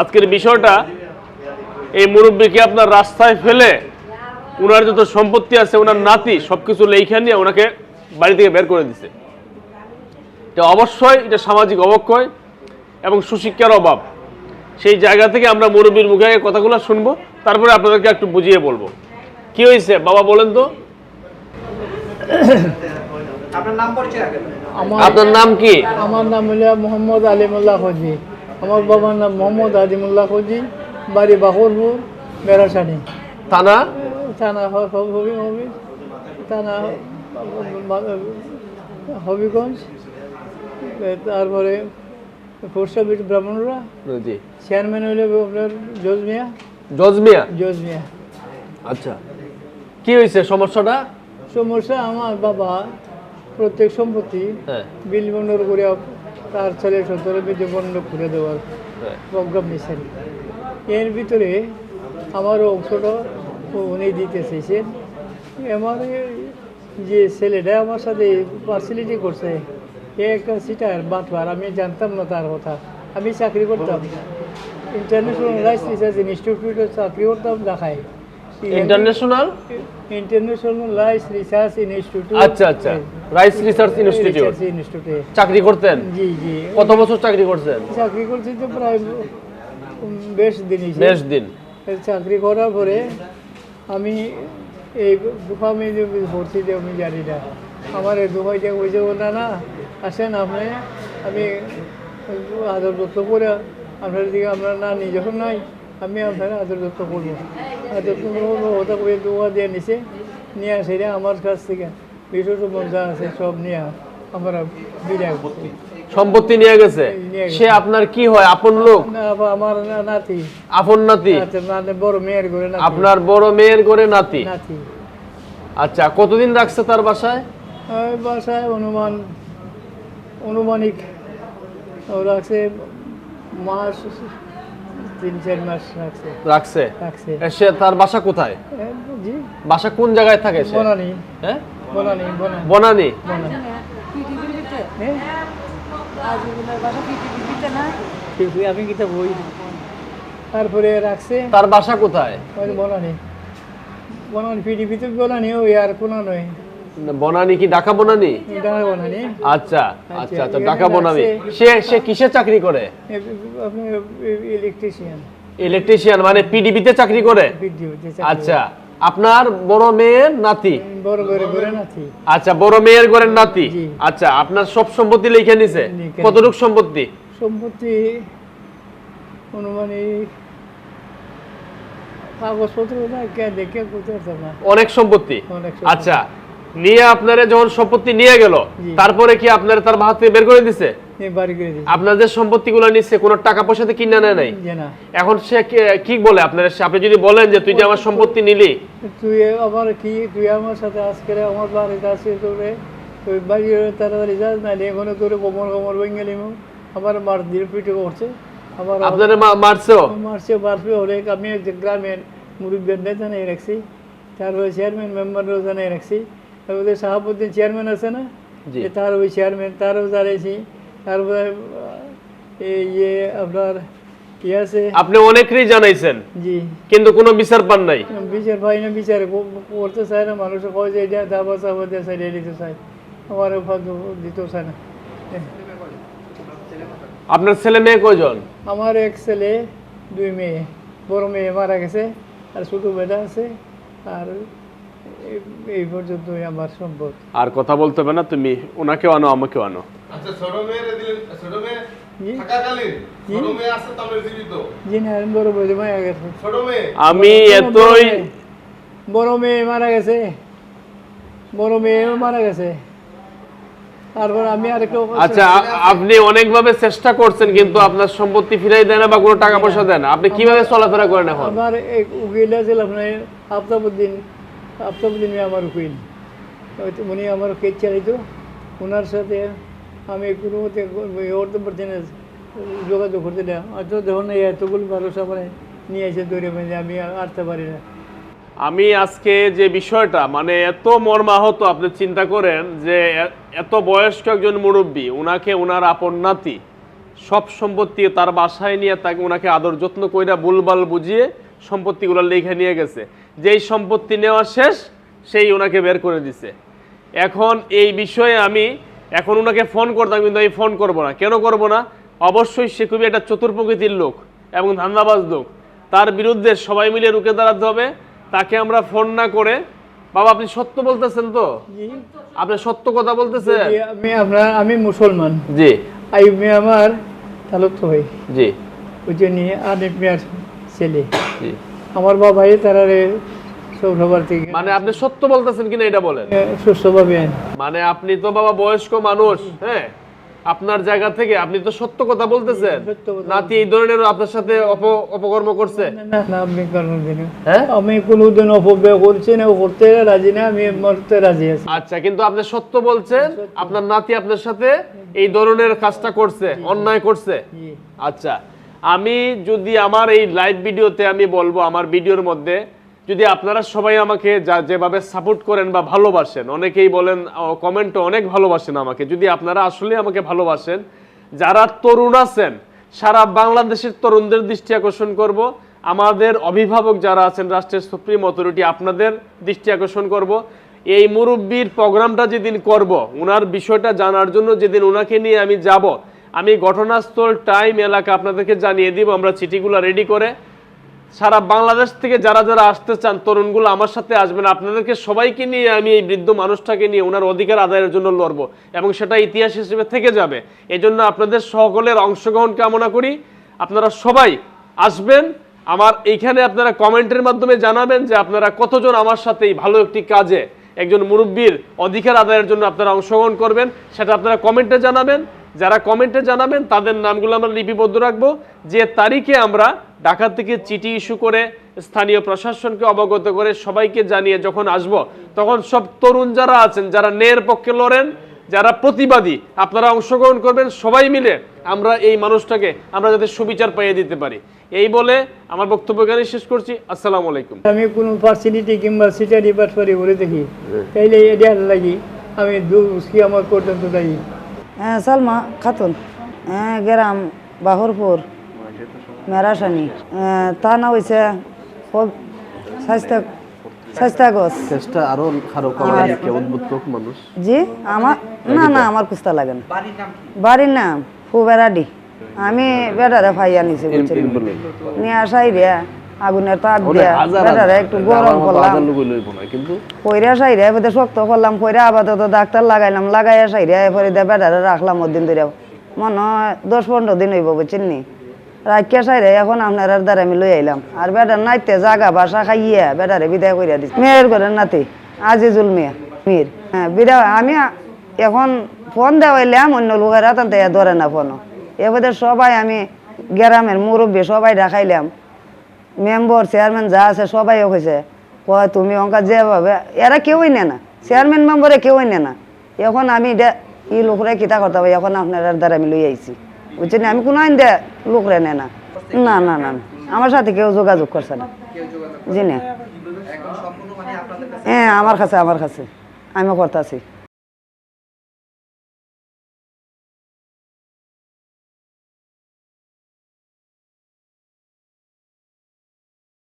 আজকের বিষয়টা এই মুরব্বীকে আপনার রাস্তায় ফেলে ওনার যত সম্পত্তি আছে ওনার নাতি সবকিছু লেখা নিয়ে ওনাকে বাড়ি থেকে বের করে দিছে? এটা অবশ্যই এটা সামাজিক অবক্ষয় এবং সুশিক্ষার অভাব। সেই জায়গা থেকে আমরা মুরব্বীর মুখে আগে কথাগুলো শুনব তারপরে আপনাদেরকে একটু বুঝিয়ে বলব। কি হয়েছে? বাবা বলেন তো। আপনার নাম কি? আমার নাম হলো মোহাম্মদ আলিমুল্লাহ খজি আমার বাবার নাম মোহাম্মদ আজিমুল্লাহ খজি বাড়ি বাকরপুর বেড়াসানি থানা? থানা হবি হবি থানা হবিগঞ্জ তারপরে পোস্ট ব্রাহ্মণরা। জি। চেয়ারম্যান হইলে আপনার জজ মিয়া। জজমিয়া জজ মিয়া। আচ্ছা। কি হয়েছে সমস্যাটা? সমস্যা আমার বাবা প্রত্যেক সম্পত্তি হ্যাঁ। বিল বন্ধর করে তার ছেলে সতেরো বিধে বন্ধ করে দেওয়ার প্রোগ্রাম নিয়েছেন এর ভিতরে আমার অংশটা উনি দিতে চাইছেন আমার যে ছেলেটা আমার সাথে পার্সিলিটি করছে একটা সিটার বাটবার আমি জানতাম না তার কথা। আমি চাকরি করতাম। ইন্টারন্যাশনাল রাইস রিসার্চ ইনস্টিটিউটে চাকরি করতাম ঢাকায় international international rice research institute আচ্ছা আচ্ছা। রাইস রিসার্চ ইনস্টিটিউট ইনস্টিটিউটে চাকরি করতেন? জি জি। কত বছর চাকরি করছেন? চাকরি করছি তো প্রায় বেশ ছিল। বেশ দিন। চাকরি করার পরে আমি এই আমি যে ভর্তি দিয়ে আমি জানি না। আমার এই দুবাইটা ওই যে না না আসেন আপনি আমি আদর যত্ন করে আপনার দিকে আপনার না যখন নাই আমি আপনার আদর যত্ন করব। যত্ন করব ওটা করে দোয়া দিয়ে নিছে নিয়ে রে আমার কাছ থেকে বিশেষ যা আছে সব নিয়ে আমরা বিদায় সম্পত্তি নিয়ে গেছে? সে আপনার কি হয়? আপন লোক? আমার নাতি আপন নাতি? বড় মেয়ের নাতি আপনার বড় মেয়ের নাতি নাতি? আচ্ছা কতদিন রাখছে তার বাসায়? বাসায় অনুমান অনুমানিক রাখছে মাস তিন চার মাস রাখছে। রাখছে? রাখছে। এ, সে তার বাসা কোথায়? জি। বাসা কোন জায়গায় থাকে সে? বনানি। হ্যাঁ বনানি বনানি। বনানি? বনানি। এ? আমি কিতা বই। তারপরে রাখছে। তার বাসা কোথায়? বনানি। বনানি পিডিপিতে বনানি ওই আর কোনো নয়। বনানি কি ঢাকা বনানি? আচ্ছা আচ্ছা আচ্ছা এখানে ঢাকা বনানি। সে সে কিসে চাকরি করে? ইলেকট্রিশিয়ান ইলেকট্রিশিয়ান মানে পিডিবিতে চাকরি করে? আচ্ছা আপনার বড় মেয়ের নাতি? বড় আচ্ছা বড় মেয়ের ঘরের নাতি? আচ্ছা আপনার সব সম্পত্তি লিখে নিছে? কতটুক সম্পত্তি? সম্পত্তি অনুমানিক কাগজপত্র দেখে না। অনেক সম্পত্তি। আচ্ছা নিয়ে আপনারা যখন সম্পত্তি নিয়ে গেল তারপরে কি আপনারা তার হাত থেকে বের করে দিছে? আপনার যে সম্পত্তিগুলো নিচ্ছে কোনো টাকা পয়সাতে কিনে নেয় নাই? এখন সে কি বলে আপনারা? আপনি যদি বলেন যে তুই যে আমার সম্পত্তি নিলি। তুই আমার কি তুই আমার সাথে আজকে আমার বাড়িতে তোরে তুই বাড়ি তাড়াতাড়ি যাস না এখনও তোরে কোমর কোমর ভেঙে আমার মার দিয়ে পিঠে করছে আমার আপনারা মা- মারছো? মারছে অনেক আমি গ্রামের মুরব্বীদের জানিয়ে রাখছি তারপরে চেয়ারম্যান মেম্বারও জানিয়ে রাখছি। তারপরে শাহাবুদ্দিন চেয়ারম্যান আছে না জি। এ তার ওই চেয়ারম্যান তারও জানিয়েছি তারপরে আহ, এই ইয়ে আপনার কি আছে আপনি অনেকেরই জানাইছেন জি কিন্তু কোনো বিচার পান নাই বিচার ভাই না বিচার কো- করতে চায় না মানুষ কয় যে এটা দাবা চাবা দিয়ে চাই দিতে চায় আমার ভাগ্য দিতেও চায় না আপনার ছেলে মেয়ে কয়জন আমার এক ছেলে দুই মেয়ে বড় মেয়ে মারা গেছে আর ছোটো বেটা আছে আর এই- পর্যন্তই আমার সম্পদ। আর কথা বলতে হবে না তুমি ওনাকেও আনো আমাকেও আনো। আচ্ছা ছোট দিলেন ছোট মেয়ে আমি এতই বড় মেয়ে মারা গেছে। বড় মেয়েও মারা গেছে। তারপর আমি আরেকটা আচ্ছা আপনি অনেকভাবে চেষ্টা করছেন কিন্তু আপনার সম্পত্তি ফিরাই দেয় না বা কোনো টাকা পয়সা দেন না। আপনি কীভাবে চলাফেরা করেন এখন? আমার উকিল আছে আপনার আফতাবুদ্দিন। আফতাবুদ্দিন আমার উকিল। উনি আমার কেস চালিত। ওনার সাথে আমি কোনো মতে করতে পারছি না যোগাযোগ করতে না অত যখন এতগুলো ভরসা মানে নিয়ে এসে ধরে বেঁধে আমি আটতে পারি না। আমি আজকে যে বিষয়টা মানে এত মর্মাহত আপনি চিন্তা করেন যে এত বয়স্ক একজন মুরব্বী ওনাকে ওনার আপন নাতি, সব সম্পত্তি তার বাসায় নিয়ে তাকে ওনাকে আদর যত্ন কইরা বুলবাল বুঝিয়ে সম্পত্তিগুলো লেখা নিয়ে গেছে। যেই সম্পত্তি নেওয়া শেষ সেই ওনাকে বের করে দিছে। এখন এই বিষয়ে আমি এখন ওনাকে ফোন করতাম কিন্তু আমি ফোন করব না। কেন করব না? অবশ্যই সে খুবই একটা চতুর প্রকৃতির লোক এবং ধান্দাবাজ লোক। তার বিরুদ্ধে সবাই মিলে রুখে দাঁড়াতে হবে। তাকে আমরা ফোন না করে বাবা আপনি সত্য বলতেছেন তো? আপনি সত্য কথা বলতেছেন? আমি আপনার আমি মুসলমান। জি। আই মেয়ে আমার তালুক ভাই। জি। ওই জন্য মিয়ার ছেলে। আমার বাবাই তারা সৌরভার থেকে মানে আপনি সত্য বলতেছেন কিনা এটা বলেন? সুস্থভাবে মানে আপনি তো বাবা বয়স্ক মানুষ হ্যাঁ? আপনার জায়গা থেকে আপনি তো সত্য কথা বলতেছেন। নাতি এই ধরনের আপনার সাথে অপকর্ম করছে। না না আমি কোনোদিন হ্যাঁ? আমি কোনোদিন অপব্যয় করছি না করতে রাজি না আমি মরতে রাজি আছি। আচ্ছা কিন্তু আপনি সত্য বলছেন আপনার নাতি আপনার সাথে এই ধরনের কাজটা করছে অন্যায় করছে। আচ্ছা আমি যদি আমার এই লাইভ ভিডিওতে আমি বলব, আমার ভিডিওর মধ্যে, যদি আপনারা সবাই আমাকে যা যেভাবে সাপোর্ট করেন বা ভালোবাসেন, অনেকেই বলেন কমেন্টও অনেক ভালোবাসেন আমাকে। যদি আপনারা আসলে আমাকে ভালোবাসেন, যারা তরুণ আছেন, সারা বাংলাদেশের তরুণদের দৃষ্টি আকর্ষণ করব, আমাদের অভিভাবক যারা আছেন, রাষ্ট্রের সুপ্রিম অথরিটি আপনাদের দৃষ্টি আকর্ষণ করব। এই মুরব্বীর প্রোগ্রামটা যেদিন করব ওনার বিষয়টা জানার জন্য যেদিন ওনাকে নিয়ে আমি যাব আমি ঘটনাস্থল টাইম এলাকা আপনাদেরকে জানিয়ে দিব, আমরা চিঠিগুলো রেডি করে। সারা বাংলাদেশ থেকে যারা যারা আসতে চান, তরুণগুলো আমার সাথে আসবেন। আপনাদেরকে সবাইকে নিয়ে আমি এই বৃদ্ধ মানুষটাকে নিয়ে ওনার অধিকার আদায়ের জন্য লড়বো এবং সেটা ইতিহাস হিসেবে থেকে যাবে। এই জন্য আপনাদের সকলের অংশগ্রহণ কামনা করি। আপনারা সবাই আসবেন। আমার এইখানে আপনারা কমেন্টের মাধ্যমে জানাবেন যে আপনারা কতজন আমার সাথে এই ভালো একটি কাজে একজন মুরব্বীর অধিকার আদায়ের জন্য আপনারা অংশগ্রহণ করবেন। সেটা আপনারা কমেন্টে জানাবেন। যারা কমেন্টে জানাবেন, তাদের নামগুলো আমরা লিপিবদ্ধ রাখব। যে তারিখে আমরা ঢাকা থেকে চিঠি ইস্যু করে স্থানীয় প্রশাসনকে অবগত করে সবাইকে জানিয়ে যখন আসব, তখন সব তরুণ যারা আছেন, যারা ন্যায়ের পক্ষে লড়েন, যারা প্রতিবাদী, আপনারা অংশগ্রহণ করবেন, সবাই মিলে আমরা এই মানুষটাকে আমরা যাতে সুবিচার পাইয়ে দিতে পারি। এই বলে আমার বক্তব্য এখানে শেষ করছি। আসসালামু আলাইকুম। আমি কোনো পার্সিলিটি কিংবা সিটারি বাটপারি বলে দেখি তাইলে এটা লাগি আমি দুষ্কি আমার পর্যন্ত দায়ী হ্যাঁ সালমা খাতুন। হ্যাঁ গ্রাম বাহরপুর মেরাসানি। তা না হয়েছে খুব স্বাস্থ্য চেষ্টা আরও খারাপ কমার কে উদ্বুদ্ধ মানুষ। জি আমার না না আমার কুস্তা লাগে না। বাড়ির নাম কি? বাড়ির নাম ফুবেরাডি। আমি বেটারে ফাইয়া নিছি বুঝছেন? নিয়ে আসাই রে। আগুনের তাপ দিয়া। বেটারে একটু গরম করলাম। কিন্তু পয়রা সাইরে এবার শক্ত করলাম পয়রা আপাতত ডাক্তার লাগাইলাম লাগাইয়া সাইরে এরপরে দিয়ে বেটারে রাখলাম ওদিন ধরে। মনে হয় দশ পনেরো দিন হইব বুঝছেন নি? রাখিয়া সাইরে এখন আপনার দ্বারা আমি লই আইলাম। আর বেটার নাইতে জাগা বাসা খাইয়া বেটারে বিদায় করিয়া দিচ্ছি মেয়ের করে নাতি আজিজুল মিয়া মির। হ্যাঁ বিদায় আমি এখন ফোন দেওয়াইলাম অন্য লোকেরা তাতে ধরে না ফোনও। এবারে সবাই আমি গ্রামের মুরব্বী সবাই দেখাইলাম। মেম্বার চেয়ারম্যান যা আছে সবাই কইছে কয় তুমি অঙ্কা যেভাবে এরা কেউই নেয় না। চেয়ারম্যান মেম্বারে কেউই নেয় না। এখন আমি দে ই লোকরে কিতা করতে হবে এখন আপনার দ্বারা আমি লই আইছি। বুঝছেন? আমি কোনো আইন দে লোকরে নেয় না। না না না না। আমার সাথে কেউ যোগাযোগ করছে না। জি না। মানে হ্যাঁ আমার কাছে আমার কাছে। আমি করতেছি।